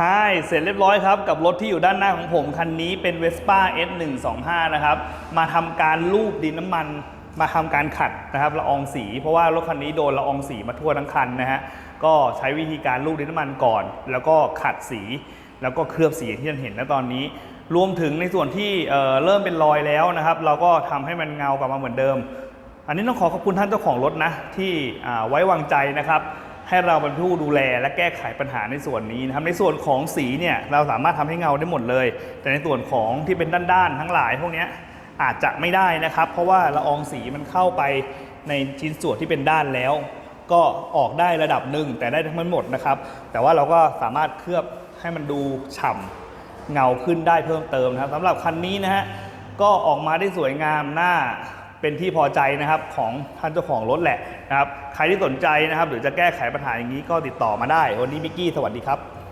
ฮายเสร็จเรียบร้อยครับ กับรถที่อยู่ด้านหน้าของผม คันนี้เป็น Vespa S125 นะครับ มาทำการลูบดินน้ำมัน มาทำการขัดนะครับละอองสี เพราะว่ารถคันนี้โดนละอองสีมาทั่วทั้งคันนะฮะ ก็ใช้วิธีการลูบดินน้ำมันก่อน แล้วก็ขัดสี แล้วก็เคลือบสีที่ท่านเห็นนะตอนนี้ รวมถึงในส่วนที่เเริ่มเป็นรอยแล้วนะครับ เราก็ทำให้มันเงากลับมาเหมือนเดิม อันนี้ต้องขอขอบคุณท่านเจ้าของรถนะที่ไว้วางใจนะครับ ให้เราเป็นผู้ดูแลและแก้ไขปัญหาในส่วนนี้นะครับในส่วนของสีเนี่ยเราสามารถทำให้เงาได้หมดเลย แต่ในส่วนของที่เป็นด้านๆ ทั้งหลายพวกนี้อาจจะไม่ได้นะครับ เพราะว่าละอองสีมันเข้าไปในชิ้นส่วนที่เป็นด้านแล้ว ก็ออกได้ระดับหนึ่งแต่ได้ทั้งหมดนะครับ แต่ว่าเราก็สามารถเคลือบให้มันดูฉ่ำเงาขึ้นได้เพิ่มเติมนะครับสำหรับคันนี้นะฮะก็ออกมาได้สวยงามหน้า เป็นที่พอใจนะครับของท่านเจ้าของรถแหละนะครับ ใครที่สนใจนะครับ หรือจะแก้ไขปัญหาอย่างนี้ก็ติดต่อมาได้ วันนี้มิกกี้สวัสดีครับ